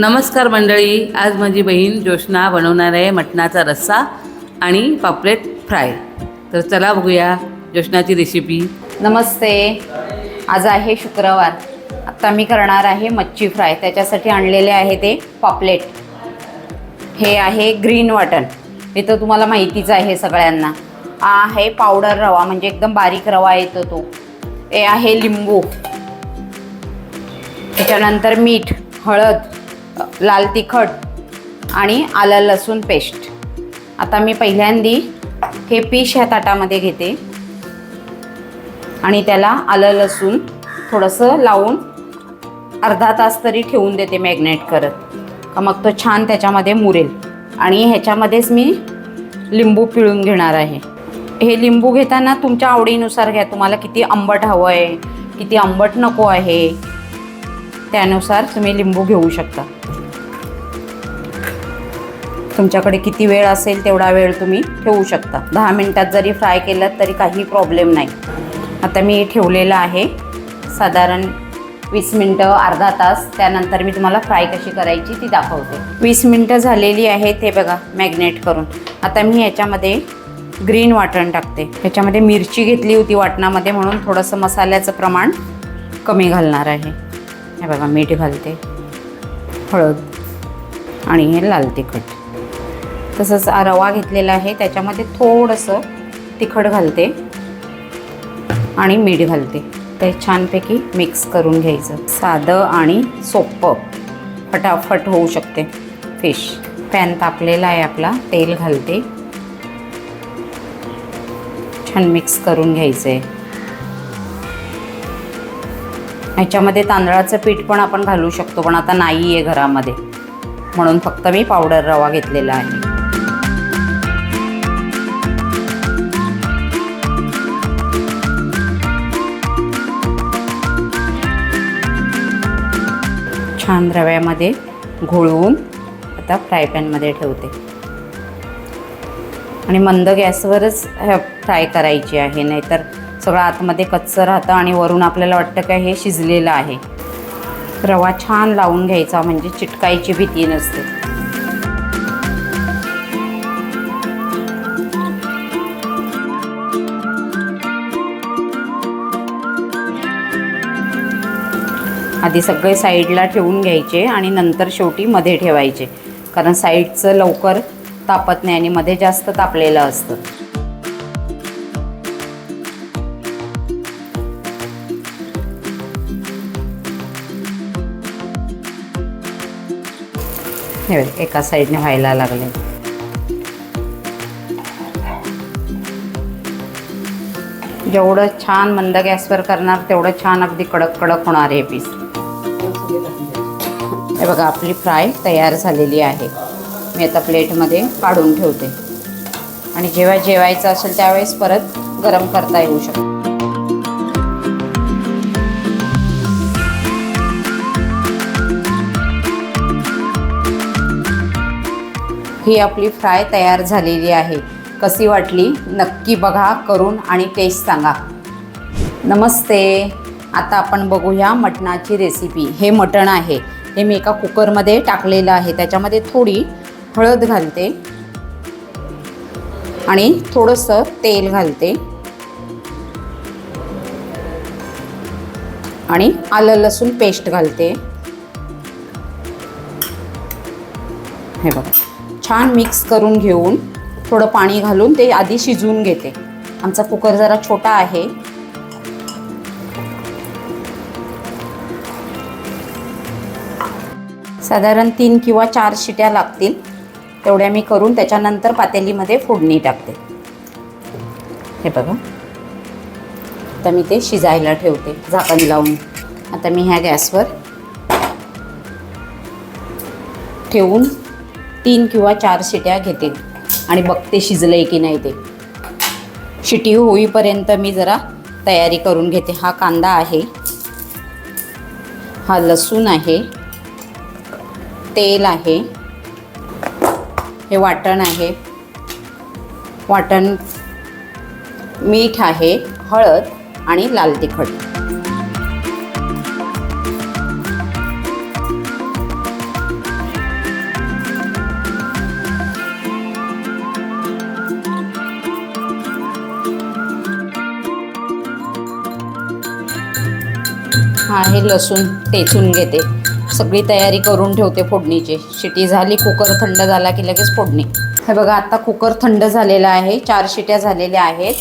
नमस्कार मंडळी आज माझी बहीण जोशना बनवणार आहे मटणाचा रस्सा आणि पापलेट फ्राय. तर चला बघूया जोशनाची रेसिपी नमस्ते. आज आहे शुक्रवार. आत्ता मी करणार आहे मच्छी फ्राय. त्याच्यासाठी आणलेले आहे ते पॉपलेट. हे आहे ग्रीन वाटण. हे तर तुम्हाला माहितीच आहे सगळ्यांना. हा आहे पावडर रवा म्हणजे एकदम बारीक रवा येतो तो. हे आहे लिंबू. त्याच्यानंतर मीठ हळद लाल तिखट आणि आलं लसूण पेस्ट. आता मी पहिल्यांदी हे पीश ह्या ताटामध्ये घेते. आणि त्याला आलं लसूण थोडंसं लावून अर्धा तास तरी ठेवून देते मॅग्नेट करत. का मग तो छान त्याच्यामध्ये मुरेल. आणि ह्याच्यामध्येच मी लिंबू पिळून घेणार आहे. हे लिंबू घेताना तुमच्या आवडीनुसार घ्या. तुम्हाला किती आंबट हवं आहे किती आंबट नको आहे त्यानुसार तुम्ही लिंबू घेऊ शकता. तुमच्याकडे किती वेळ असेल तेवढा वेळ तुम्ही ठेवू शकता. दहा मिनटात जरी फ्राय केलं तरी काही प्रॉब्लेम नाही. आता मी ठेवलेलं आहे. साधारण वीस मिनटं अर्धा तास. त्यानंतर मी तुम्हाला फ्राय कशी करायची ती दाखवते. वीस मिनटं झालेली आहे ते बघा मॅग्नेट करून. आता मी याच्यामध्ये ग्रीन वाटण टाकते. ह्याच्यामध्ये मिरची घेतली होती वाटणामध्ये म्हणून थोडंसं मसाल्याचं प्रमाण कमी घालणार आहे. हे बघा मीठ घालते. हळद आणि हे लाल तिखट. तसंच रवा घेतलेला आहे. त्याच्यामध्ये थोडंसं तिखट घालते आणि मीठ घालते. ते छानपैकी मिक्स करून घ्यायचं. साधं आणि सोपं. फटाफट होऊ शकते. फिश. पॅन तापलेला आहे आपला. तेल घालते. छान मिक्स करून घ्यायचं आहे ह्याच्यामध्ये तांदळाचं पीठ पण आपण घालू शकतो पण आता नाही आहे घरामध्ये. म्हणून फक्त मी पावडर रवा घेतलेला आहे. छान रव्यामध्ये घोळवून आता फ्राय पॅनमध्ये ठेवते. आणि मंद गॅसवरच फ्राय करायची आहे नाहीतर सगळं आतमध्ये कच्चं राहतं आणि वरून आपल्याला वाटतं काय हे शिजलेलं आहे. रवा छान लावून घ्यायचा म्हणजे चिटकायची भीती नसते. आधी सगळे साईडला ठेवून घ्यायचे आणि नंतर शेवटी मध्ये ठेवायचे. कारण साईडचं लवकर तापत नाही आणि मध्ये जास्त तापलेलं असतं. हे एका साईडने व्हायला लागले. जेवढं छान मंद गॅसवर करणार तेवढं छान अगदी कडक कडक होणार हे पीस. हे बघा आपली फ्राय तयार झालेली आहे. मी आता प्लेटमध्ये काढून ठेवते. आणि जेव्हा जेवायचं असेल त्यावेळेस परत गरम करता येऊ शकतो. ही आपली फ्राय तयार झालेली आहे. कशी वाटली? नक्की बघा करून आणि टेस्ट सांगा. नमस्ते. आता आपण बघूया मटणाची रेसिपी हे मटण आहे. हे मी एका कुकरमध्ये टाकलेलं आहे. त्याच्यामध्ये थोडी हळद घालते. आणि थोडंसं तेल घालते. आणि आलं लसूण पेस्ट घालते. हे बघा. छान मिक्स करून घेऊन थोडं पाणी घालून ते आधी शिजवून घेते. आमचा कुकर जरा छोटा आहे. साधारण तीन किंवा चार शिट्या लागतील. तेवढ्या मी करून त्याच्यानंतर पातेलीमध्ये फोडणी टाकते. हे बघा. आता मी ते शिजायला ठेवते झाकण लावून. आता मी ह्या गॅसवर ठेवून तीन किंवा चार शिट्या घेते आणि बघते शिजलं आहे की नाही ते. शिटी होईपर्यंत मी जरा तयारी करून घेते. हा कांदा आहे. हा लसूण आहे. तेल आहे. हे वाटण आहे. वाटण मीठ आहे हळद आणि लाल तिखट. हा हे लसूण टेचून घेते. सगळी तयारी करून ठेवते फोडणीची. शिटी झाली कुकर थंड झाला की लगेच फोडणी. हे बघा आता कुकर थंड झालेला आहे चार शिट्या झालेल्या आहेत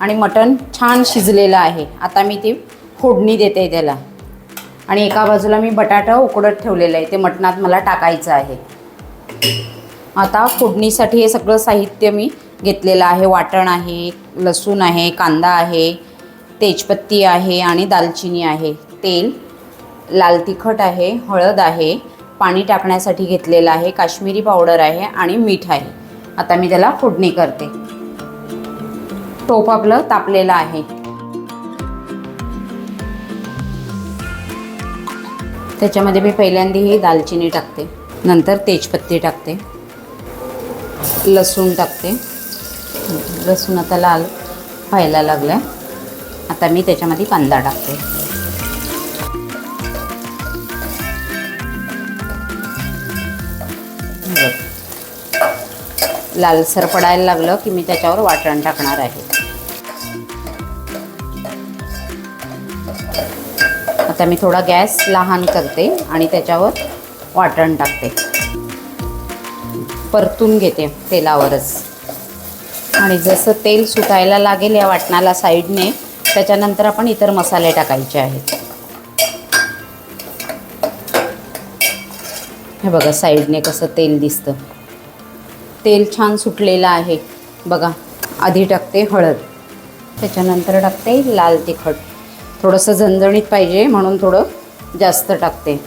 आणि मटण छान शिजलेलं आहे. आता मी ती फोडणी देते त्याला. आणि एका बाजूला मी बटाटा उकडत ठेवलेलं आहे ते मटणात मला टाकायचं आहे. आता फोडणीसाठी हे सगळं साहित्य मी घेतलेलं आहे. वाटण आहे लसूण आहे कांदा आहे तेजपत्ती आहे आणि दालचिनी आहे. तेल लाल तिखट आहे हळद आहे पाणी टाकण्यासाठी घेतलेलं आहे काश्मीरी पावडर आहे आणि मीठ आहे. आता मी त्याला फोडणी करते. टोप आपलं तापलेलं आहे. त्याच्यामध्ये मी पहिल्यांदा ही दालचिनी टाकते. नंतर तेजपत्ती टाकते. लसूण टाकते. लसूण आता लाल व्हायला लागला आता मी त्याच्यामध्ये कांदा टाकते. लालसर पडायला लागलं की मी त्याच्यावर वाटण टाकणार आहे. आता मी थोडा गॅस लहान करते आणि त्याच्यावर वाटण टाकते. परतून घेते तेलावरच. आणि जसं तेल सुटायला लागेल या वाटणाला साईडने त्याच्यानंतर आपण इतर मसाले टाकायचे आहेत. हे बघा साईडने कसं तेल दिसतं. तेल छान सुटलेलं आहे. बघा आधी टाकते हळद. त्याच्यानंतर टाकते लाल तिखट. थोडंसं झणझणीत पाहिजे म्हणून थोडं जास्त टाकते.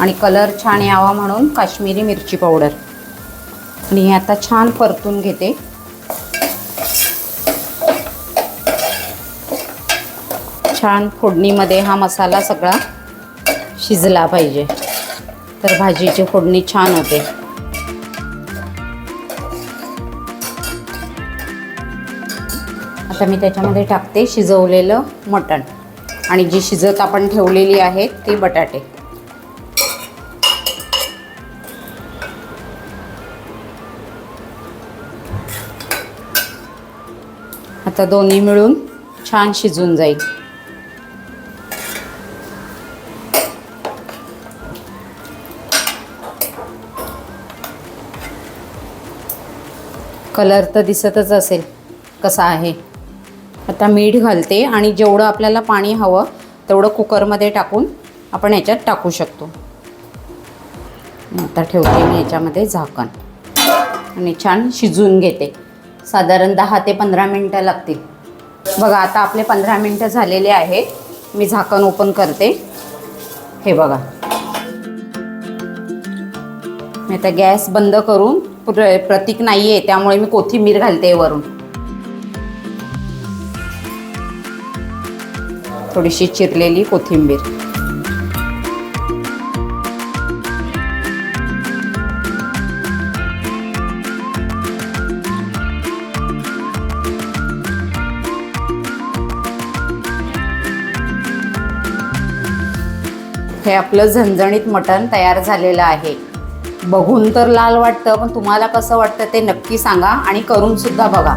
आणि कलर छान यावा म्हणून काश्मीरी मिरची पावडर. आणि हे आता छान परतून घेते. छान फोडणीमध्ये हा मसाला सगळा शिजला पाहिजे. तर भाजीची फोडणी छान होते. आता मी त्याच्यामध्ये टाकते शिजवलेलं मटण. आणि जी शिजत आपण ठेवलेली आहेत ती बटाटे. आता दोन्ही मिळून छान शिजून जाईल. कलर तर दिसतच असेल कसा आहे. आता मीठ घालते आणि जेवढं आपल्याला पाणी हवं तेवढं कुकरमध्ये टाकून आपण याच्यात टाकू शकतो. आता ठेवते मी याच्यामध्ये झाकण. आणि छान शिजवून घेते. साधारण दहा ते पंधरा मिनटं लागतील. बघा आता आपले पंधरा मिनटं झालेले आहेत. मी झाकण ओपन करते. हे बघा. मी आता गॅस बंद करून प्र प्रतीक नाही आहे त्यामुळे मी कोथिंबीर घालते वरून. थोडीशी चिरलेली कोथिंबीर. हे आपलं झणझणीत मटण तयार झालेलं आहे. बघून तर लाल वाटतं पण तुम्हाला कसं वाटतं ते नक्की सांगा आणि करून सुद्धा बघा.